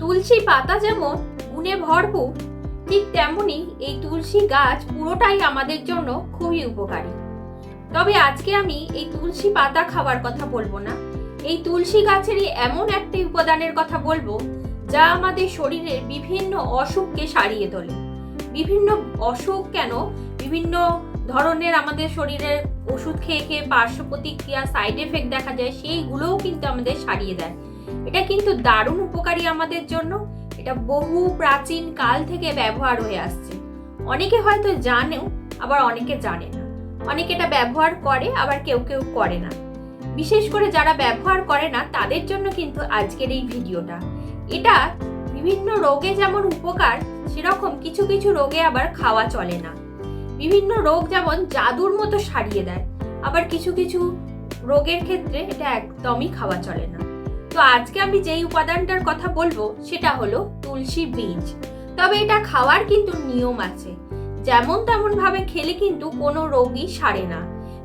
তুলসী পাতা যেমন গুণে ভরপুর, ঠিক তেমনি এই তুলসী গাছ পুরোটাই আমাদের জন্য খুবই উপকারী। তবে আজকে আমি এই তুলসী পাতা খাওয়ার কথা বলব না। এই তুলসী গাছেরই এমন একটি উপাদানের কথা বলব, যা আমাদের শরীরের বিভিন্ন অসুখকে সারিয়ে তোলে। বিভিন্ন অসুখ কেন? বিভিন্ন ধরনের আমাদের শরীরের ওষুধ খেয়ে খেয়ে পার্শ্ব প্রতিক্রিয়া সাইড এফেক্ট দেখা যায়, সেইগুলোও কিন্তু আমাদের সারিয়ে দেয়। এটা কিন্তু দারুণ উপকারী আমাদের জন্য। এটা বহু প্রাচীন কাল থেকে ব্যবহার হয়ে আসছে। অনেকে হয়তো জানেও, আবার অনেকে জানে না। অনেকে এটা ব্যবহার করে, আবার কেউ কেউ করে না। বিশেষ করে যারা ব্যবহার করে না, তাদের জন্য কিন্তু আজকের এই ভিডিওটা। এটা বিভিন্ন রোগে যেমন উপকার, সেরকম কিছু কিছু রোগে আবার খাওয়া চলে না। বিভিন্ন রোগ যেমন জাদুর মতো সারিয়ে দেয়, আবার কিছু কিছু রোগের ক্ষেত্রে এটা একদমই খাওয়া চলে না। তো আজকে আমি যেই উপাদানটার কথা বলব, সেটা হলো তুলসী বীজ। তবে এটা খাওয়ার কিন্তু নিয়ম আছে। যেমন তেমন ভাবে খেলে কিন্তু কোনো রোগই সারে না।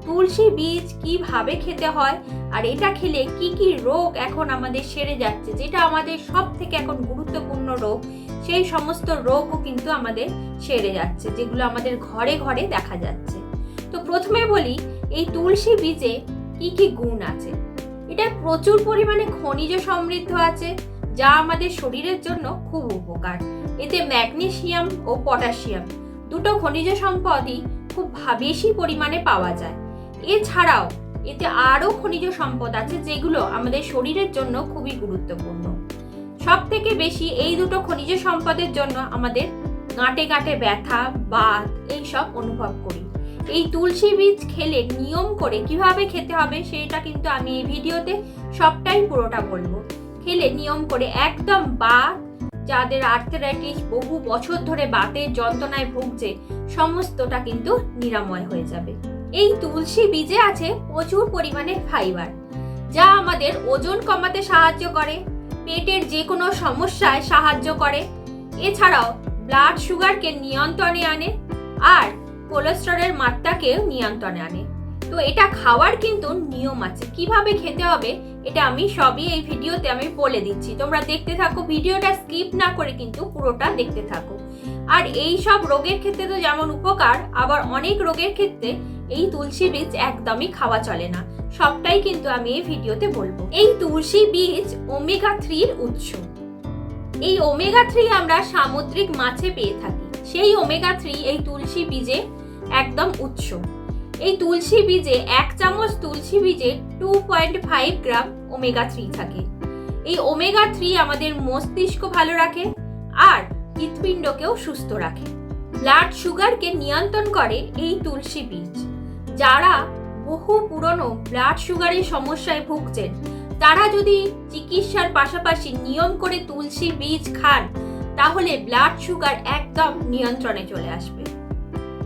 তুলসী বীজ কীভাবে খেতে হয় আর এটা খেলে কি কি রোগ এখন আমাদের সেরে যাচ্ছে, যেটা আমাদের সব থেকে এখন গুরুত্বপূর্ণ রোগ, সেই সমস্ত রোগও কিন্তু আমাদের সেরে যাচ্ছে, যেগুলো আমাদের ঘরে ঘরে দেখা যাচ্ছে। তো প্রথমে বলি, এই তুলসী বীজে কি কি গুণ আছে? এটা প্রচুর পরিমাণে খনিজ সমৃদ্ধ আছে, যা আমাদের শরীরের জন্য খুব উপকার। এতে ম্যাগনেসিয়াম ও পটাশিয়াম, দুটো খনিজ সম্পদই খুব বেশি পরিমাণে পাওয়া যায়। এছাড়াও এতে আরও খনিজ সম্পদ আছে যেগুলো আমাদের শরীরের জন্য খুবই গুরুত্বপূর্ণ। সব থেকে বেশি এই দুটো খনিজ সম্পদের জন্য আমাদের গাঁটে গাঁটে ব্যথা, বাত এইসব অনুভব করি। এই তুলসী বীজ খেলে নিয়ম করে কীভাবে খেতে হবে সেটা কিন্তু আমি এই ভিডিওতে সবটাই পুরোটা বলব। খেলে নিয়ম করে একদম বাত, যাদের আর্থেরাইটিস বহু বছর ধরে বাতের যন্ত্রণায় ভুগছে, সমস্তটা কিন্তু নিরাময় হয়ে যাবে। এই তুলসী বীজে আছে প্রচুর পরিমাণে ফাইবার যা আমাদের ওজন কমাতে সাহায্য করে, পেটের যে কোনো সমস্যায় সাহায্য করে। এছাড়াও ব্লাড সুগারকে নিয়ন্ত্রণে আনে আর কোলেস্টেরলের মাত্রাকেও নিয়ন্ত্রণে আনে। তো এটা খাওয়ার কিন্তু নিয়ম আছে। কীভাবে খেতে হবে এটা আমি সবই এই ভিডিওতে আমি বলে দিচ্ছি। তোমরা দেখতে থাকো, ভিডিওটা স্কিপ না করে কিন্তু পুরোটা দেখতে থাকো। আর এই সব রোগের ক্ষেত্রে তো যেমন উপকার, আবার অনেক রোগের ক্ষেত্রে এই তুলসী বীজ একদমই খাওয়া চলে না। সবটাই কিন্তু আমি এই ভিডিওতে বলব। এই তুলসী বীজ ওমেগা থ্রির উৎস। এই ওমেগা থ্রি আমরা সামুদ্রিক মাছে পেয়ে থাকি। সেই ওমেগা থ্রি এই তুলসী বীজে একদম উৎস। এই তুলসী বীজে এক চামচ তুলসী বীজে two point five gram omega three থাকে। এই ওমেগা থ্রি আমাদের মস্তিষ্ক ভালো রাখে আর হৃৎপিণ্ডকেও সুস্থ রাখে। ব্লাড সুগারকে নিয়ন্ত্রণ করে এই তুলসী বীজ, যারা বহু পুরনো ব্লাড সুগারের সমস্যায় ভুগছেন। তারা যদি চিকিৎসার পাশাপাশি নিয়ম করে তুলসী বীজ খান, তাহলে ব্লাড সুগার একদম নিয়ন্ত্রণে চলে আসবে।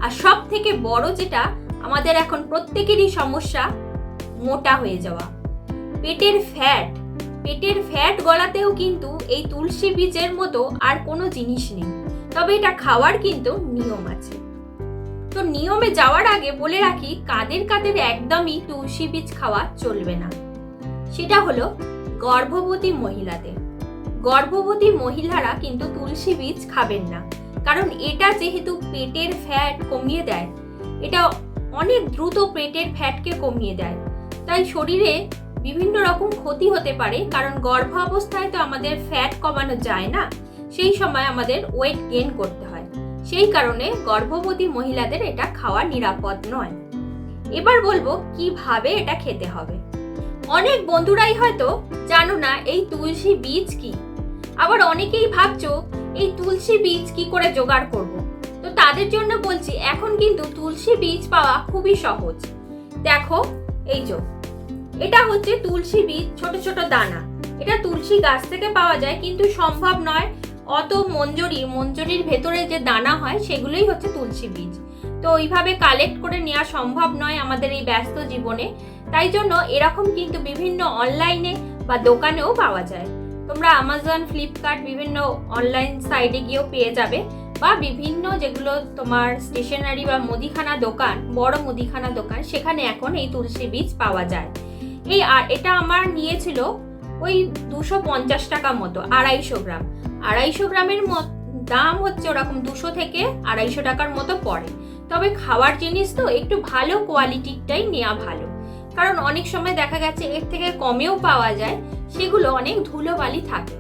আর সব থেকে বড় যেটা, আমাদের এখন প্রত্যেকেরই সমস্যা, মোটা হয়ে যাওয়া। পেটের ফ্যাট পেটের ফ্যাট গলাতেও কিন্তু এই তুলসী বীজের মতো আর কোনো জিনিস নেই। তবে এটা খাওয়ার কিন্তু নিয়ম আছে। তো নিয়মে যাওয়ার আগে বলে রাখি, কাদের কাদের একদমই তুলসী বীজ খাওয়া চলবে না। সেটা হলো গর্ভবতী মহিলাদের। গর্ভবতী মহিলারা কিন্তু তুলসী বীজ খাবেন না। কারণ এটা যেহেতু পেটের ফ্যাট কমিয়ে দেয়, এটা অনেক দ্রুত পেটের ফ্যাটকে কমিয়ে দেয়। তাই শরীরে বিভিন্ন রকম ক্ষতি হতে পারে, কারণ গর্ভ অবস্থায় তো আমাদের ফ্যাট কমানো যায় না, সেই সময় আমাদের ওয়েট গেন করতে হয়। সেই কারণে গর্ভবতী মহিলাদের এটা খাওয়া নিরাপদ নয়। এবার বলব কীভাবে এটা খেতে হবে। অনেক বন্ধুরাই হয়তো জানো না এই তুলসী বীজ কি। আবার অনেকেই ভাবছ, এই তুলসী বীজ কি করে জোগাড় করব। তো তাদের জন্য বলছি, এখন কিন্তু তুলসী বীজ পাওয়া খুবই সহজ। দেখো, এই যে, এটা হচ্ছে তুলসী বীজ, ছোট ছোট দানা। এটা তুলসী গাছ থেকে পাওয়া যায়, কিন্তু সম্ভব নয় অত মঞ্জরি, মঞ্জরির ভেতরে যে দানা হয়, সেগুলোই হচ্ছে তুলসী বীজ। তো ওইভাবে কালেক্ট করে নেওয়া সম্ভব নয় আমাদের এই ব্যস্ত জীবনে। তাই জন্য এরকম কিন্তু বিভিন্ন অনলাইনে বা দোকানেও পাওয়া যায়। তোমরা আমাজন ফ্লিপকার্ট বিভিন্ন অনলাইন সাইটে গিয়েও পেয়ে যাবে বা বিভিন্ন যেগুলো তোমার স্টেশনারি বা মুদিখানা দোকান, বড় মুদিখানা দোকান, সেখানে এখন এই তুলসী বীজ পাওয়া যায়। এই আর এটা আমার নিয়েছিল ওই দুশো পঞ্চাশ টাকা মতো, আড়াইশো গ্রাম। আড়াইশো গ্রামের দাম হচ্ছে ওরকম দুশো থেকে আড়াইশো টাকার মতো পড়ে। তবে খাওয়ার জিনিস তো একটু ভালো কোয়ালিটিটাই নেওয়া ভালো। কারণ অনেক সময় দেখা গেছে এর থেকে কমেও পাওয়া যায়, সেগুলো অনেক ধুলোবালি থাকে।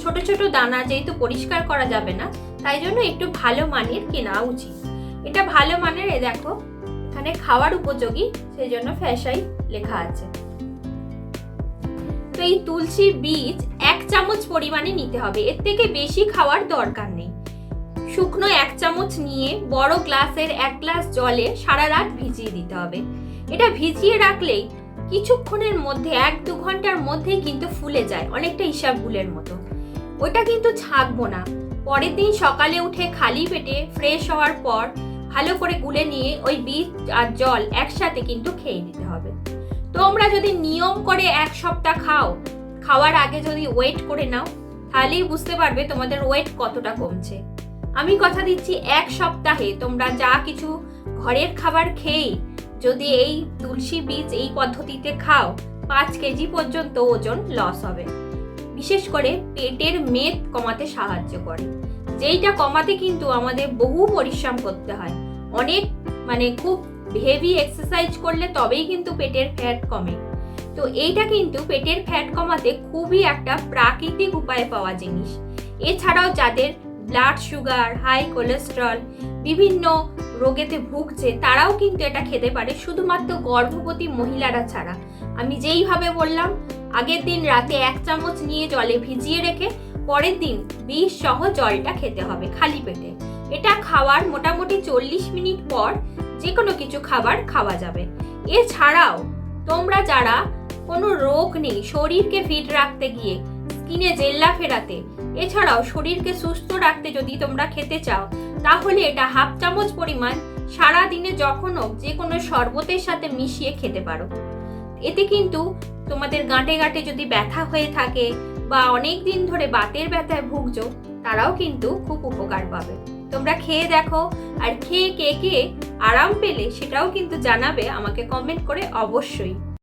ছোট ছোট দানা যেহেতু পরিষ্কার করা যাবে না, তাই জন্য একটু ভালো মানের কেনা উচিত। এটা ভালো মানের, এ দেখো, এখানে খাওয়ার উপযোগী, সেই জন্য ফ্যাসাই লেখা আছে। তো এই তুলসী বীজ এক চামচ পরিমাণে নিতে হবে, এর থেকে বেশি খাওয়ার দরকার নেই। শুকনো এক চামচ নিয়ে বড় গ্লাসের এক গ্লাস জলে সারা রাত ভিজিয়ে দিতে হবে। এটা ভিজিয়ে রাখলেই কিছুক্ষণের মধ্যে, এক দু ঘণ্টার মধ্যেই কিন্তু ফুলে যায়, অনেকটা হিসাব গুলের মতো। ওটা কিন্তু ছাঁকবো না। পরের দিন সকালে উঠে খালি পেটে ফ্রেশ হওয়ার পর ভালো করে গুলে নিয়ে ওই বীজ আর জল একসাথে কিন্তু খেয়ে নিতে হবে। তোমরা যদি নিয়ম করে এক সপ্তাহ খাও, খাওয়ার আগে যদি ওয়েট করে নাও, তাহলেই বুঝতে পারবে তোমাদের ওয়েট কতটা কমছে। আমি কথা দিচ্ছি এক সপ্তাহে, তোমরা যা কিছু ঘরের খাবার খেয়েই যদি এই তুলসী বীজ এই পদ্ধতিতে খাও, পাঁচ কেজি পর্যন্ত ওজন লস হবে। বিশেষ করে পেটের মেদ কমাতে সাহায্য করে। যেইটা কমাতে কিন্তু আমাদের বহু পরিশ্রম করতে হয়। অনেক মানে খুব হেভি এক্সারসাইজ করলে তবেই কিন্তু পেটের ফ্যাট কমে। তো এইটা কিন্তু পেটের ফ্যাট কমাতে খুবই একটা প্রাকৃতিক উপায়ে পাওয়া জিনিস। এছাড়াও যাদের ব্লাড সুগার হাই কোলেস্ট্রল বিভিন্ন রোগেতে ভুগছে, তারাও কিন্তু এটা খেতে পারে। শুধুমাত্র গর্ভবতী মহিলারা ছাড়া। আমি যেইভাবে বললাম, আগের দিন রাতে এক চামচ নিয়ে জলে ভিজিয়ে রেখে পরের দিন বিষ সহ জলটা খেতে হবে খালি পেটে। এটা খাওয়ার মোটামুটি চল্লিশ মিনিট পর যে কোনো কিছু খাবার খাওয়া যাবে। এছাড়াও তোমরা যারা কোনো রোগ নেই, শরীরকে ফিট রাখতে গিয়ে, স্কিনে জেল্লা ফেরাতে এছাড়াও শরীরকে সুস্থ রাখতে যদি তোমরা খেতে চাও, তাহলে এটা হাফ চামচ পরিমাণ সারা দিনে যখন হোক যে কোনো শরবতের সাথে মিশিয়ে খেতে পারো। এতে কিন্তু তোমাদের গাঁটে গাঁটে যদি ব্যথা হয়ে থাকে বা অনেক দিন ধরে বাতের ব্যথায় ভুগছো, তারাও কিন্তু খুব উপকার পাবে। তোমরা খেয়ে দেখো আর খেয়ে কে কে আরাম পেলে সেটাও কিন্তু জানাবে আমাকে কমেন্ট করে অবশ্যই।